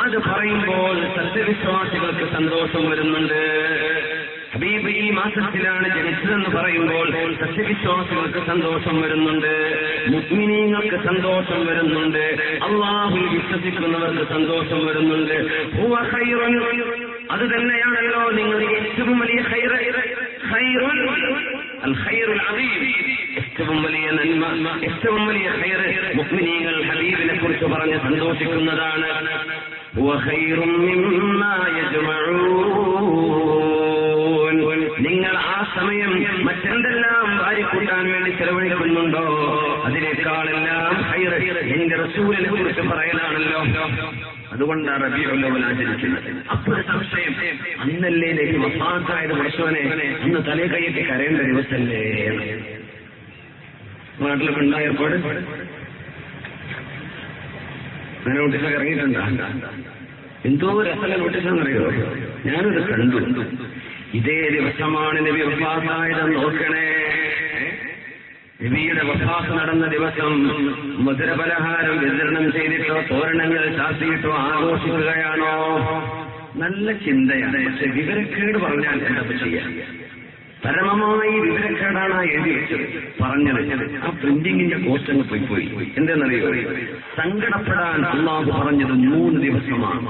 അത് പറയുമ്പോൾ സത്യവിശ്വാസികൾക്ക് സന്തോഷം വരുന്നുണ്ട്. ഹബീബ് ഈ മാസത്തിലാണ് ജനിച്ചതെന്ന് പറയുമ്പോൾ സത്യവിശ്വാസികൾക്ക് സന്തോഷം വരുന്നുണ്ട്. മുഗ്മിനീങ്ങൾക്ക് സന്തോഷം വരുന്നുണ്ട്. അള്ളാഹുൽ വിശ്വസിക്കുന്നവർക്ക് സന്തോഷം വരുന്നുണ്ട്. അത് തന്നെയാണല്ലോ നിങ്ങൾ ഏറ്റവും വലിയ അൽ ഏറ്റവും വലിയ നന്മ ഏറ്റവും വലിയ ഹൈറ് മുഅ്മിനീങ്ങൾ ഹബീബിനെ കുറിച്ച് പറഞ്ഞ് സന്തോഷിക്കുന്നതാണ്. നിങ്ങൾ ആ സമയം മറ്റെന്തെല്ലാം വാരിക്കൂട്ടാൻ വേണ്ടി ചെലവഴിക്കുന്നുണ്ടോ? അതിനേക്കാളെല്ലാം ഖൈർ എന്റെ റസൂലിനെ കുറിച്ച് പറയലാണല്ലോ അതുകൊണ്ടാണ് റബിയുള്ളവൻ ആചരിക്കുന്നത്. അപ്പോൾ സംശയം. അന്നല്ലേ വഫാത്തായത് വർഷവനെ അന്ന് തലേ കൈയൊക്കെ കരയേണ്ട ദിവസമല്ലേ നാട്ടിലൊക്കെ ഉണ്ടായ ഏർപ്പാട് അങ്ങനെ നോട്ടീസൊക്കെ ഇറങ്ങിയിട്ടുണ്ട്. എന്തോ രസല നോട്ടീസാണെന്നറിയോ ഞാനത് കണ്ടു. ഇതേ ദിവസമാണ് നബി വഫാത്തായതെന്ന് നോക്കണേ. നബിയുടെ വഫാത്ത് നടന്ന ദിവസം മധുരപലഹാരം വിതരണം ചെയ്തിട്ടോ തോരണങ്ങൾ ചാർത്തിയിട്ടോ ആഘോഷിക്കുകയാണോ? നല്ല ചിന്തയാണ്. പക്ഷെ വിവരക്കേട് പറഞ്ഞാൽ എന്താ ചെയ്യാം? പരമമായി വിവരക്കേടാണ് എഴുതി വെച്ചത് പറഞ്ഞത് ആ പ്രിന്റിങ്ങിന്റെ കോസ്റ്റ് അങ്ങ് പോയി പോയി. എന്തെന്നറിയോ? സങ്കടപ്പെടാൻ അള്ളാഹു പറഞ്ഞത് മൂന്ന് ദിവസമാണ്.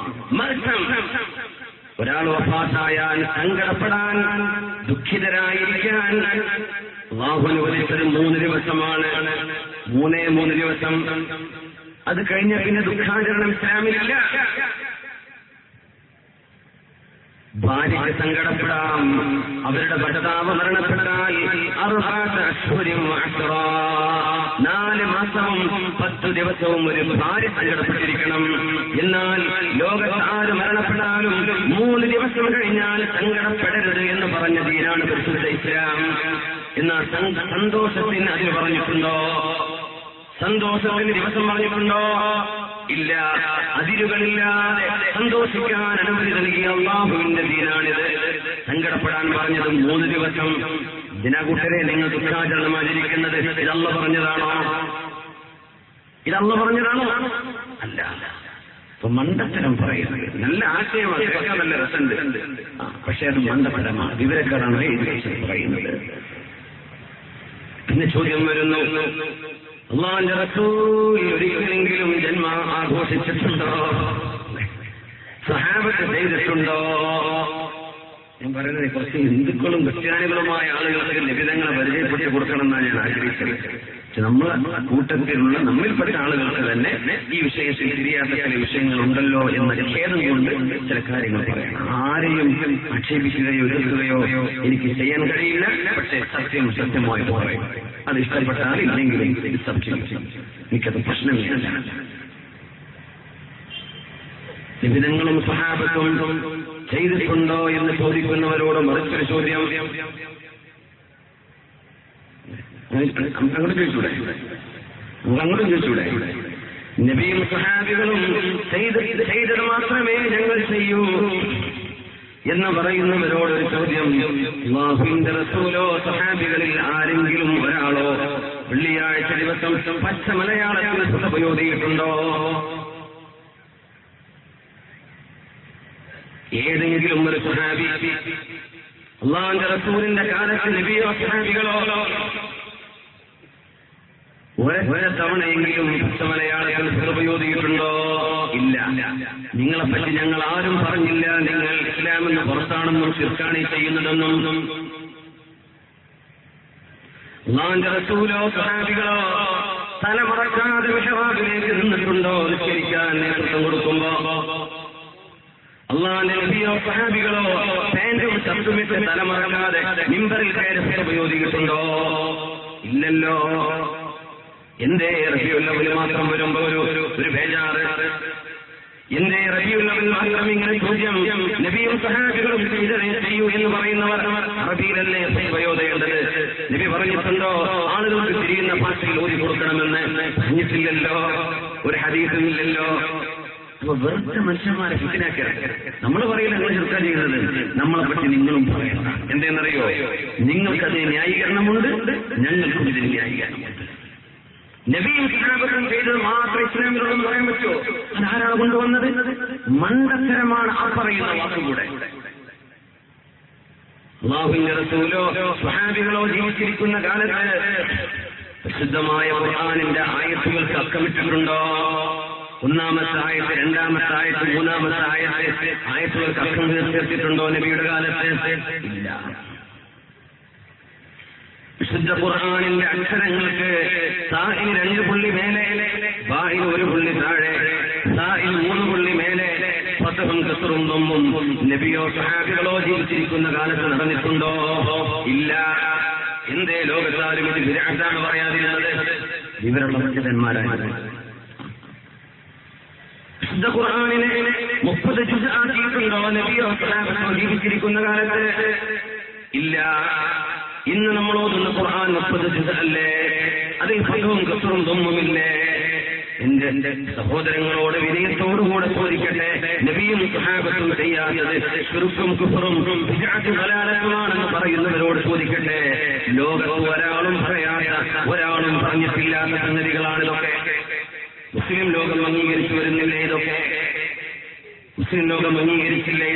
ഒരാൾ വഫാത്തായാൽ സങ്കടപ്പെടാൻ ദുഃഖിതരായിരിക്കാൻ അള്ളാഹു അനുവദിച്ചത് മൂന്ന് ദിവസമാണ്. മൂന്നേ മൂന്ന് ദിവസം. അത് കഴിഞ്ഞ പിന്നെ ദുഃഖാചരണം ഇസ്ലാമിലില്ല. ഭാര്യയ്ക്ക് സങ്കടപ്പെടാം. അവരുടെ ഭർത്താവ് മരണപ്പെട്ടാൽ. നാല് മാസവും പത്ത് ദിവസവും ഒരു ഭാര്യ സങ്കടപ്പെട്ടിരിക്കണം. എന്നാൽ ലോകത്ത് ആര് മരണപ്പെട്ടാലും മൂന്ന് ദിവസം കഴിഞ്ഞാൽ സങ്കടപ്പെടരുത് എന്ന് പറഞ്ഞ ദീനാണ് പരിശുദ്ധ ഇസ്ലാം. എന്നാൽ സന്തോഷത്തിന് അതിന് പറഞ്ഞിട്ടുണ്ടോ? സന്തോഷത്തിന് ദിവസം പറഞ്ഞിട്ടുണ്ടോ? ഇല്ല അതിരുകളില്ലാതെ സന്തോഷിക്കാൻ അനുമതി നൽകിയ അള്ളാഹുവിന്റെ ദീനാണിത്. സങ്കടപ്പെടാൻ പറഞ്ഞത് മൂന്ന് ദിവസം. ദിനകൂട്ടരെ നിങ്ങൾ ദുഃഖാചരണം ആചരിക്കുന്നത് ഇതല്ല പറഞ്ഞതാണോ? ഇതല്ല പറഞ്ഞതാണോ? അല്ല. ഇപ്പൊ മണ്ടത്തരം പറയുന്നത് നല്ല ആശയമാണ്. കേൾക്കാൻ നല്ല രസമുണ്ട്. പക്ഷേ അത് മണ്ടത്തരമാണ്. വിവരക്കാരാണ് പറയുന്നത്. പിന്നെ ചോദ്യം വരുന്നു. അള്ളാന്റെ റസൂൽ ഒരിക്കലെങ്കിലും ജന്മ ആഘോഷിച്ചിട്ടുണ്ടോ? സഹാബത്ത് ചെയ്തിട്ടുണ്ടോ? ഞാൻ പറയുന്നത് കുറച്ച് ഹിന്ദുക്കളും ക്രിസ്ത്യാനികളുമായ ആളുകൾക്ക് ലഭിതങ്ങളെ പരിചയപ്പെട്ടു കൊടുക്കണം എന്നാണ് ഞാൻ ആഗ്രഹിച്ചത്. നമ്മൾ കൂട്ടത്തിലുള്ള നമ്മിൽപ്പെട്ട ആളുകൾക്ക് തന്നെ ഈ വിഷയത്തിൽ തിരിയാത്ത ചില വിഷയങ്ങളുണ്ടല്ലോ എന്ന ഖേദം കൊണ്ട് ചില കാര്യങ്ങൾ പറയണം. ആരെയും ആക്ഷേപിക്കുകയോ എതിർക്കുകയോ എനിക്ക് ചെയ്യാൻ കഴിയില്ല. പക്ഷേ സത്യം സത്യമായി പറയും. അത് ഇഷ്ടപ്പെട്ടാൽ ഇല്ലെങ്കിലും സത്യം. എനിക്കത് പ്രശ്നമില്ല നിബിധങ്ങളും സഹാബത്തും ചെയ്തിട്ടുണ്ടോ എന്ന് ചോദിക്കുന്നവരോട് മറിച്ചൊരു ചോദ്യം. അങ്ങോട്ട് ചോദിച്ചൂടെ? അങ്ങോട്ടും ചോദിച്ചൂടെ? നബിയും സഹാബികളും ചെയ്ത് ചെയ്തത് മാത്രമേ ഞങ്ങൾ ചെയ്യൂ എന്ന് പറയുന്നവരോട് ഒരു ചോദ്യം. അല്ലാഹുവിന്റെ റസൂലോ സഹാബികളിൽ ആരെങ്കിലും ഒരാളോ വെള്ളിയാഴ്ച ദിവസം പച്ച മലയാളത്തിൽ ഉപയോഗിയിട്ടുണ്ടോ ഏതെങ്കിലും ഒരു സഹാബി അള്ളാന്റെ റസൂലിന്റെ കാലത്ത് നബിയോ സഹാബികളോ ഒരു തവണയെങ്കിലും പച്ചമലയാളത്തിൽ ഉപയോഗിച്ചിട്ടുണ്ടോ ഇല്ല. നിങ്ങളെപ്പറ്റി ഞങ്ങൾ ആരും പറഞ്ഞില്ല. നിങ്ങൾ ഇസ്ലാമെന്ന് പുറത്താണെന്നും ശിർക്കാണി ചെയ്യുന്നതെന്നും. അള്ളാന്റെ റസൂലോ സഹാബികളോ തലമുറക്കാതെ വിഷവാദിലേക്ക് നിന്നിട്ടുണ്ടോ? നിശ്ചയിക്കാൻ നേതൃത്വം കൊടുക്കുമ്പോ നബിയോ സഹാബികളോ പാന്റും ഷർട്ടുമിട്ട് തലമറക്കാതെ മിമ്പറിൽ കയറി ഉപയോഗിച്ചിട്ടുണ്ടോ ഇല്ലല്ലോ. എന്തേ റബിയുള്ളവന് മാത്രം വരുമ്പോ ഒരു ഒരു ബേജാറ്? എന്റെ റബിയുള്ളവൻ മാത്രം ഇങ്ങനെ ചോദ്യം? നബിയും സഹാബികളും ചെയ്തതേ ചെയ്യൂ എന്ന് പറയുന്നവർ അറബിയിലല്ലേ ഉപയോധയേണ്ടത് നബി പറഞ്ഞിട്ടുണ്ടോ? ആളുകൾക്ക് തിരിയുന്ന ഭാഷയിൽ ഓതി കൊടുക്കണമെന്ന് പറഞ്ഞിട്ടില്ലല്ലോ. ഒരു ഹദീസുമില്ലല്ലോ അപ്പൊ വെറുതെ മനുഷ്യന്മാരെ ഫിത്തിനാക്കരുത് നമ്മൾ പറയില്ല നിങ്ങൾ ചെറുക്കാൻ ചെയ്യുന്നത് നമ്മളെ പറ്റി നിങ്ങളും പറയണം. എന്തെന്നറിയോ? നിങ്ങൾക്ക് അതിന് ന്യായീകരണമുണ്ട് ഞങ്ങൾക്കും ഇതിന് ന്യായീകരണമുണ്ട്. നബിയും സഹാബത്തും ചെയ്തത് മാത്രം ഇസ്ലാമികളൊന്നും പറയാൻ പറ്റുമോ അതാരാണ് കൊണ്ടുവന്നത്? മണ്ടത്തരമാണ് ആ പറയുന്ന വാക്കും കൂടെ. അള്ളാഹുവിന്റെ റസൂലോ സ്വഹാബികളോ ജീവിച്ചിരിക്കുന്ന കാലത്ത് പ്രസിദ്ധമായ ഖുർആാനിന്റെ ആയത്തുകൾക്ക് അക്കമിട്ടിട്ടുണ്ടോ? ഒന്നാമത്തെ ആയത്ത് രണ്ടാമത്തെ ആയത്ത് മൂന്നാമത്തെ ആയത്ത് ആയത്തുകൾ കർക്കം തീർത്തിട്ടുണ്ടോ നബിയുടെ കാലത്ത്? ഇല്ല. വിശുദ്ധ ഖുർആാനിന്റെ അക്ഷരങ്ങൾക്ക് സാഹിൽ രണ്ട് പുള്ളി മേലെ ബാഹിൽ ഒരു പുള്ളി താഴെ സാഹിൽ മൂന്ന് പുള്ളി മേലെ ഫതഹും കസറും തൊമ്പും നബിയോ സഹാബികളോ ജീവിച്ചിരിക്കുന്ന കാലത്ത് നടന്നിട്ടുണ്ടോ? ഇല്ല. എന്തേ ലോകത്താരും ഇത് വിരാട്ടാണ് പറയാതിരുന്നത്? വിവരമുള്ള പണ്ഡിതന്മാരാണ് വിശുദ്ധ ഖുർആാനിനെ മുപ്പത് ആക്കിയിട്ടുണ്ടോ നബിയോ ജീവിച്ചിരിക്കുന്ന കാലത്ത്? ഇല്ല. ഇന്ന് നമ്മൾ ഓതുന്ന ഖുർആൻ മുപ്പത് ജുസ് അല്ലേ അതിൽ ഫലവും കസറും തൊമ്മുമില്ലേ എന്റെ എന്റെ സഹോദരങ്ങളോട് വിനയത്തോടുകൂടെ ചോദിക്കട്ടെ? നബിയും സഹാബത്തും ചെയ്യാത്തത് ഷിർക്കും കുഫറും കലാലയമാണെന്ന് പറയുന്നവരോട് ചോദിക്കട്ടെ? ലോകത്ത് ഒരാളും പറയാത്ത ഒരാളും പറഞ്ഞിട്ടില്ലാത്ത സംഗതികളാണ് ഇതൊക്കെ മുസ്ലിം ലോകം അംഗീകരിച്ചു വരുന്നില്ലേ ഇതൊക്കെ. മുസ്ലിം ലോകം അംഗീകരിച്ചില്ലേ